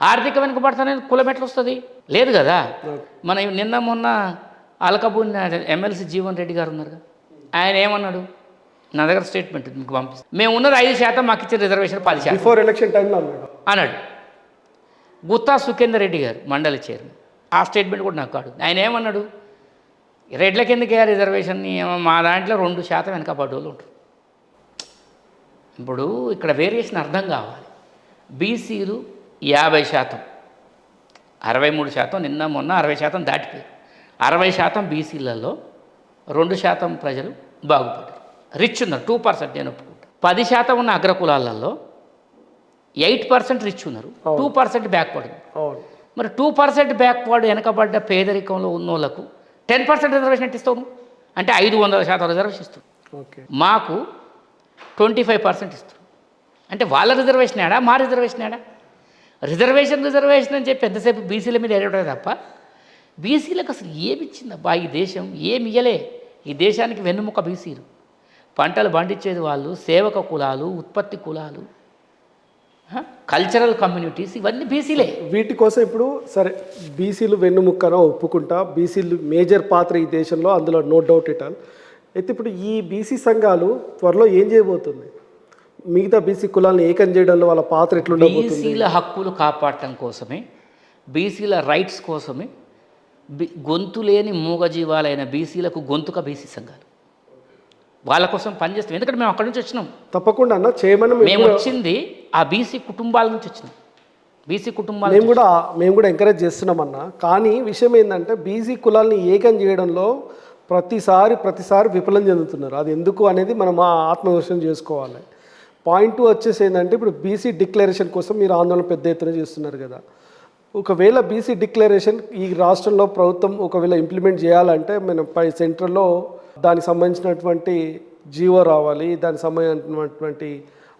ఆర్థిక వెనుకబడతానే కులం ఎట్లా వస్తుంది లేదు కదా. మన నిన్న మొన్న అలకబూని ఎమ్మెల్సీ జీవన్ రెడ్డి గారు ఉన్నారు ఆయన ఏమన్నాడు? నా దగ్గర స్టేట్మెంట్ మీకు పంపిస్తాను మేము ఉన్నది ఐదు శాతం మాకు ఇచ్చిన రిజర్వేషన్ పది శాతం. బిఫోర్ ఎలక్షన్ టైంలో అన్నాడు. అన్నాడు. గుత్తా సుఖేందర్ రెడ్డి గారు మండలి చైర్మన్. ఆ స్టేట్మెంట్ కూడా నాకు కాడు ఆయన ఏమన్నాడు? రెడ్ల కిందకే రిజర్వేషన్ మా దాంట్లో రెండు శాతం వెనకబడ్డ వాళ్ళు ఉంటారు. ఇప్పుడు ఇక్కడ వేరియేషన్ అర్థం కావాలి. బీసీలు యాభై శాతం. అరవై మూడు శాతం నిన్న మొన్న అరవై శాతం దాటిపోయారు అరవై శాతం బీసీలలో రెండు శాతం ప్రజలు బాగుపడ్డారు. రిచ్ ఉన్నారు టూ పర్సెంట్ నేను ఒప్పుకుంటా. పది శాతం ఉన్న అగ్రకులాలలో ఎయిట్ పర్సెంట్ రిచ్ ఉన్నారు. టూ పర్సెంట్ బ్యాక్వర్డ్ మరి టూ పర్సెంట్ బ్యాక్వర్డ్ వెనకబడ్డ పేదరికంలో ఉన్న వాళ్ళకు టెన్ పర్సెంట్ రిజర్వేషన్ నువ్వు? అంటే ఐదు వందల శాతం రిజర్వేషన్ ఇస్తావు. ఓకే. మాకు ట్వంటీ ఫైవ్ పర్సెంట్ ఇస్తారు. అంటే వాళ్ళ రిజర్వేషన్ ఏడా? మా రిజర్వేషన్ ఏడా? రిజర్వేషన్ రిజర్వేషన్ అని చెప్పి ఎంతసేపు బీసీల మీద ఏడవడమే తప్ప బీసీలకు అసలు ఏమి ఇచ్చిందబ్బా ఈ దేశం ఏమి ఇయ్యలే. ఈ దేశానికి వెన్నుముక బీసీలు. పంటలు పండించేది వాళ్ళు సేవక కులాలు ఉత్పత్తి కులాలు కల్చరల్ కమ్యూనిటీస్ ఇవన్నీ బీసీలే. వీటి కోసం ఇప్పుడు సరే బీసీలు వెన్నుముక్కన ఒప్పుకుంటా బీసీలు మేజర్ పాత్ర ఈ దేశంలో అందులో నో డౌట్ ఇట్ ఆల్. అయితే ఇప్పుడు ఈ బీసీ సంఘాలు త్వరలో ఏం చేయబోతుంది? మిగతా బీసీ కులాలను ఏకం చేయడంలో వాళ్ళ పాత్ర ఎట్లుండబోతుంది? బీసీల హక్కులు కాపాడటం కోసమే బీసీల రైట్స్ కోసమే బి గొంతు లేని మూగజీవాలైన బీసీలకు గొంతుక బీసీ సంఘాలు. వాళ్ళ కోసం పనిచేస్తాం ఎందుకంటే మేము అక్కడి నుంచి వచ్చినాం. తప్పకుండా అన్న చేయమని మేము వచ్చింది ఆ బీసీ కుటుంబాల నుంచి వచ్చినాం. బీసీ కుటుంబాల మేము కూడా మేము కూడా ఎంకరేజ్ చేస్తున్నామన్న కానీ విషయం ఏంటంటే బీసీ కులాల్ని ఏకం చేయడంలో ప్రతిసారి ప్రతిసారి విఫలం చెందుతున్నారు. అది ఎందుకు అనేది మనం ఆ ఆత్మవిమర్శనం చేసుకోవాలి. పాయింట్ టూ వచ్చేసి ఏంటంటే ఇప్పుడు బీసీ డిక్లరేషన్ కోసం మీరు ఆందోళన పెద్ద ఎత్తున చేస్తున్నారు కదా. ఒకవేళ బీసీ డిక్లరేషన్ ఈ రాష్ట్రంలో ప్రభుత్వం ఒకవేళ ఇంప్లిమెంట్ చేయాలంటే మనం పై సెంట్రల్లో దానికి సంబంధించినటువంటి జీవో రావాలి దానికి సంబంధించినటువంటి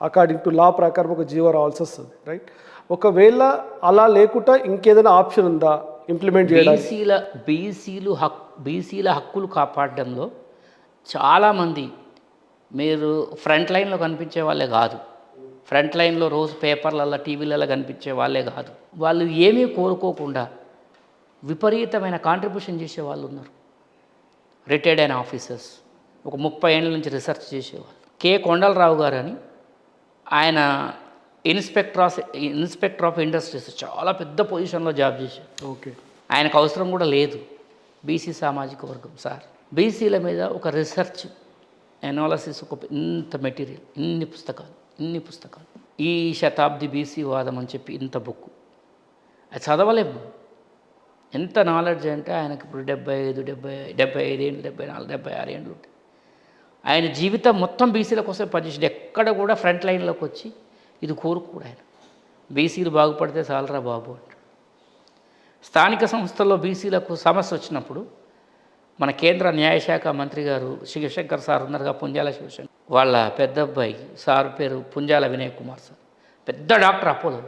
అకార్డింగ్ టు లా ప్రకారం ఒక జీవో రావాల్సి వస్తుంది రైట్ ఒకవేళ అలా లేకుండా ఇంకేదైనా ఆప్షన్ ఉందా ఇంప్లిమెంట్ బీసీల బీసీలు హక్ బీసీల హక్కులు కాపాడడంలో చాలామంది మీరు ఫ్రంట్ లైన్లో కనిపించే వాళ్ళే కాదు. ఫ్రంట్ లైన్లో రోజు పేపర్లలో టీవీలలో కనిపించే వాళ్ళే కాదు. వాళ్ళు ఏమీ కోరుకోకుండా విపరీతమైన కాంట్రిబ్యూషన్ చేసే వాళ్ళు ఉన్నారు. రిటైర్డ్ అయిన ఆఫీసర్స్ ఒక ముప్పై ఏళ్ళ నుంచి రీసెర్చ్ చేసేవాళ్ళు. కె. కొండలరావు గారు అని ఆయన inspector of inspector of industries చాలా పెద్ద పొజిషన్లో జాబ్ చేశారు. ఓకే. ఆయనకు అవసరం కూడా లేదు. బీసీ సామాజిక వర్గం సార్. బీసీల మీద ఒక రీసెర్చ్ అనాలసిస్ ఒక ఇంత మెటీరియల్ ఇన్ని పుస్తకాలు ఇన్ని పుస్తకాలు. ఈ శతాబ్ది బీసీ వాదం అని చెప్పి ఇంత బుక్ అది చదవలేము ఎంత నాలెడ్జ్ అంటే ఆయనకి ఇప్పుడు డెబ్బై ఐదు డెబ్బై డెబ్బై ఐదు ఏళ్ళు డెబ్బై నాలుగు డెబ్బై ఆరు ఏళ్ళు ఉంటాయి. ఆయన జీవితం మొత్తం బీసీల కోసం పనిచేసింది ఎక్కడ కూడా ఫ్రంట్ లైన్లోకి వచ్చి ఇది కోరుకోడు ఆయన. బీసీలు బాగుపడితే చాలరా బాబు అంటాడు. స్థానిక సంస్థల్లో బీసీలకు సమస్య వచ్చినప్పుడు మన కేంద్ర న్యాయశాఖ మంత్రి గారు శివశంకర్ సార్ ఉన్నారుగా పుంజాల శివశంకర్. వాళ్ళ పెద్ద అబ్బాయి సార్ పేరు పుంజాల వినయ్ కుమార్ సార్. పెద్ద డాక్టర్ అపోలో.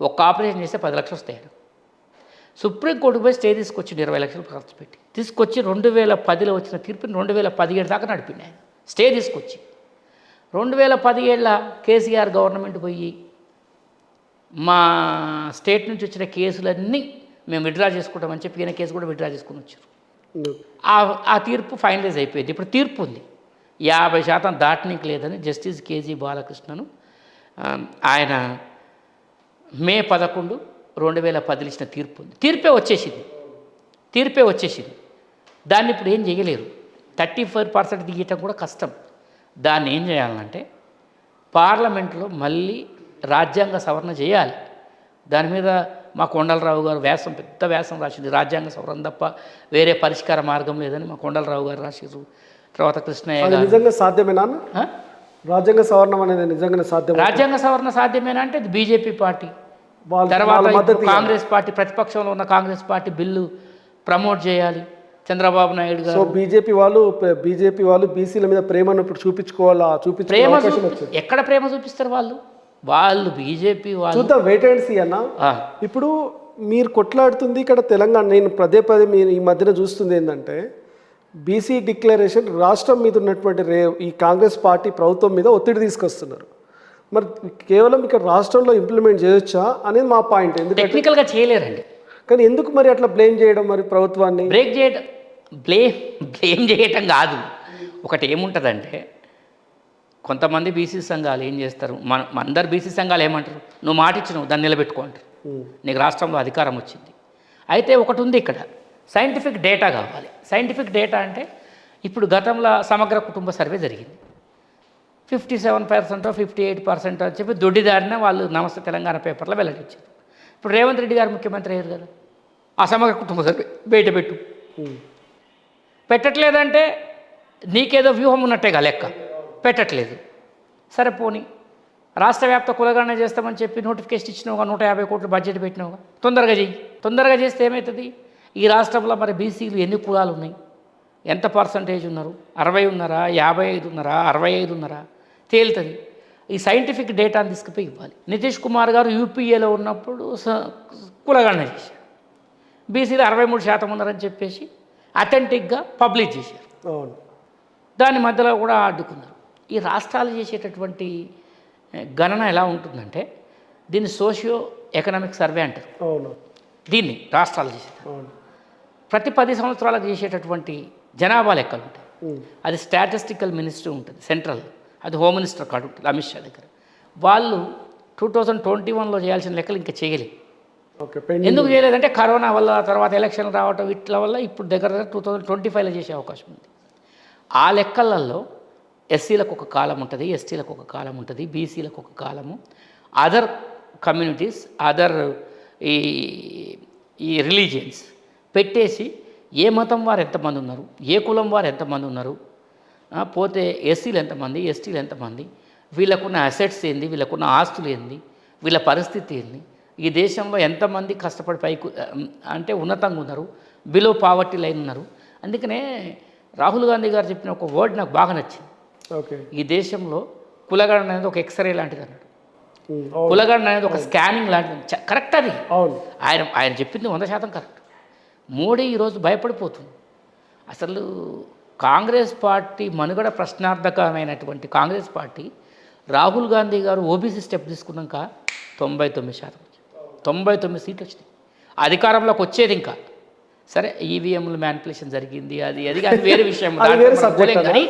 ఒక ఆపరేషన్ చేస్తే పది లక్షలు వస్తాయి సుప్రీంకోర్టు పోయి స్టే తీసుకొచ్చి ఇరవై లక్షలు ఖర్చు పెట్టి. తీసుకొచ్చి రెండు వేల పదిలో వచ్చిన తీర్పుని రెండు వేల పదిహేడు దాకా నడిపిండి ఆయన. స్టే తీసుకొచ్చి. రెండు వేల పదిహేళ్ళ కేసీఆర్ గవర్నమెంట్ పోయి మా స్టేట్ నుంచి వచ్చిన కేసులన్నీ మేము విడ్రా చేసుకుంటామని చెప్పి ఈయన కేసు కూడా విడ్రా చేసుకుని వచ్చారు. ఆ ఆ తీర్పు ఫైనలైజ్ అయిపోయింది. ఇప్పుడు తీర్పు ఉంది. యాభై శాతం దాటనీకి లేదని జస్టిస్ కేజీ బాలకృష్ణను ఆయన మే పదకొండు రెండు వేల పదిలో ఇచ్చిన తీర్పు ఉంది. తీర్పే వచ్చేసింది. తీర్పే వచ్చేసింది. దాన్ని ఇప్పుడు ఏం చేయలేరు. థర్టీ ఫైవ్ పర్సెంట్ దిగటం కూడా కష్టం. దాన్ని ఏం చేయాలంటే పార్లమెంట్లో మళ్ళీ రాజ్యాంగ సవరణ చేయాలి. దాని మీద మా కొండలరావు గారు వ్యాసం పెద్ద వ్యాసం రాసింది. రాజ్యాంగ సవరణ తప్ప వేరే పరిష్కార మార్గం లేదని మా కొండలరావు గారు రాసిర్రు. తర్వాత కృష్ణయ్య నిజంగా సాధ్యమేనా? రాజ్యాంగ సవరణం అనేది నిజంగానే సాధ్యం రాజ్యాంగ సవరణ సాధ్యమేనా అంటే బీజేపీ పార్టీ. తర్వాత కాంగ్రెస్ పార్టీ ప్రతిపక్షంలో ఉన్న కాంగ్రెస్ పార్టీ బిల్లు ప్రమోట్ చేయాలి. చంద్రబాబు నాయుడు గారు. బీజేపీ వాళ్ళు బీజేపీ వాళ్ళు బీసీల మీద ప్రేమను ఇప్పుడు చూపించుకోవాలా? ప్రేమ చూపి- వచ్చింది. ఎక్కడ ప్రేమ చూపిస్తారు వాళ్ళు? వాళ్ళు బీజేపీ వాళ్ళు. చూద్దాం వెయిట్ అండ్ సీ అన్న. ఇప్పుడు మీరు కొట్లాడుతుంది ఇక్కడ తెలంగాణ నేను పదే పదే మీరు ఈ మధ్యన చూస్తుంది ఏంటంటే బీసీ డిక్లరేషన్ రాష్ట్రం మీద ఉన్నటువంటి రే ఈ కాంగ్రెస్ పార్టీ ప్రభుత్వం మీద ఒత్తిడి తీసుకొస్తున్నారు. మరి కేవలం ఇక్కడ రాష్ట్రంలో ఇంప్లిమెంట్ చేయొచ్చా అనేది మా పాయింట్ ఎందుకంటే టెక్నికల్గా చేయలేరండి. కానీ ఎందుకు మరి అట్లా బ్లేమ్ చేయడం మరి ప్రభుత్వాన్ని? బ్రేక్ చేయడం బ్లేమ్ బ్లేమ్ చేయటం కాదు. ఒకటి ఏముంటుందంటే కొంతమంది బీసీ సంఘాలు ఏం చేస్తారు? మన అందరు బీసీ సంఘాలు ఏమంటారు? నువ్వు మాట ఇచ్చినావు దాన్ని నిలబెట్టుకో అంటారు. ఉమ్, నీకు రాష్ట్రంలో అధికారం వచ్చింది. అయితే ఒకటి ఉంది ఇక్కడ. సైంటిఫిక్ డేటా కావాలి. సైంటిఫిక్ డేటా అంటే ఇప్పుడు గతంలో సమగ్ర కుటుంబ సర్వే జరిగింది. Fifty seven percent fifty eight percent అని చెప్పి దొడ్డిదారిన వాళ్ళు నమస్తే తెలంగాణ పేపర్లో వెల్లడించారు. ఇప్పుడు రేవంత్ రెడ్డి గారు ముఖ్యమంత్రి అయ్యారు కదా. ఆ సమగ్ర కుటుంబ సర్వే బయట పెట్టు. పెట్టట్లేదంటే నీకేదో వ్యూహం ఉన్నట్టేగా లెక్క. పెట్టట్లేదు. సరే పోనీ. రాష్ట్ర వ్యాప్త కులగణన చేస్తామని చెప్పి నోటిఫికేషన్ ఇచ్చినావుగా నూట యాభై కోట్లు బడ్జెట్ పెట్టినావుగా. తొందరగా చెయ్యి. తొందరగా చేస్తే ఏమవుతుంది ఈ రాష్ట్రంలో మరి బీసీలు ఎన్ని కులాలు ఉన్నాయి? ఎంత పర్సంటేజ్ ఉన్నారు? అరవై ఉన్నారా? యాభై ఐదు ఉన్నారా? అరవై ఐదు ఉన్నారా? తేలుతుంది. ఈ సైంటిఫిక్ డేటాను తీసుకుపోయి ఇవ్వాలి. నితీష్ కుమార్ గారు యూపీఏలో ఉన్నప్పుడు కులగణన చేశారు. బీసీలు అరవై మూడు శాతం ఉన్నారని చెప్పేసి అథెంటిక్గా పబ్లిష్ చేశారు. దాని మధ్యలో కూడా అడ్డుకున్నారు. ఈ రాష్ట్రాలు చేసేటటువంటి గణన ఎలా ఉంటుందంటే దీన్ని సోషియో ఎకనామిక్ సర్వే అంటారు. అవును. దీన్ని రాష్ట్రాలు చేసేది అవును. ప్రతి పది సంవత్సరాలకు చేసేటటువంటి జనాభా లెక్కలు ఉంటాయి. అది స్టాటిస్టికల్ మినిస్టర్ ఉంటుంది సెంట్రల్. అది హోమ్ మినిస్టర్ కాడు ఉంటుంది అమిత్ షా దగ్గర. వాళ్ళు టూ థౌజండ్ ట్వంటీ వన్లో చేయాల్సిన లెక్కలు ఇంకా చేయలేదు ఎందుకు చేయలేదంటే కరోనా వల్ల తర్వాత ఎలక్షన్ రావటం ఇట్ల వల్ల ఇప్పుడు దగ్గర దగ్గర టూ థౌజండ్ ట్వంటీ ఫైవ్లో చేసే అవకాశం ఉంది. ఆ లెక్కలలో ఎస్సీలకు ఒక కాలం ఉంటుంది ఎస్టీలకు ఒక కాలం ఉంటుంది బీసీలకు ఒక కాలము. అదర్ కమ్యూనిటీస్ అదర్ ఈ ఈ రిలీజియన్స్ పెట్టేసి ఏ మతం వారు ఎంతమంది ఉన్నారు ఏ కులం వారు ఎంతమంది ఉన్నారు పోతే ఎస్సీలు ఎంతమంది ఎస్టీలు ఎంతమంది వీళ్ళకున్న అసెట్స్ ఏంది వీళ్ళకున్న ఆస్తులు ఏంది వీళ్ళ పరిస్థితి ఏంది ఈ దేశంలో ఎంతమంది కష్టపడి పైకి అంటే ఉన్నతంగా ఉన్నారు బిలో పావర్టీ లైన్ ఉన్నారు. అందుకనే రాహుల్ గాంధీ గారు చెప్పిన ఒక వర్డ్ నాకు బాగా నచ్చింది. ఈ దేశంలో కులగణన అనేది ఒక ఎక్స్రే లాంటిది అన్నాడు. అవును. కులగణన అనేది ఒక స్కానింగ్ లాంటిది. కరెక్ట్ అది. ఆయన ఆయన చెప్పింది వంద శాతం కరెక్ట్ మోడీ ఈరోజు భయపడిపోతుంది. అసలు కాంగ్రెస్ పార్టీ మనుగడ ప్రశ్నార్థకమైనటువంటి కాంగ్రెస్ పార్టీ రాహుల్ గాంధీ గారు ఓబీసీ స్టెప్ తీసుకున్నాక తొంభై తొమ్మిది శాతం తొంభై తొమ్మిది సీట్లు వచ్చినాయి. అధికారంలోకి వచ్చేది ఇంకా. సరే ఈవీఎంలు మ్యానిపులేషన్ జరిగింది అది అది అది వేరే విషయం? కానీ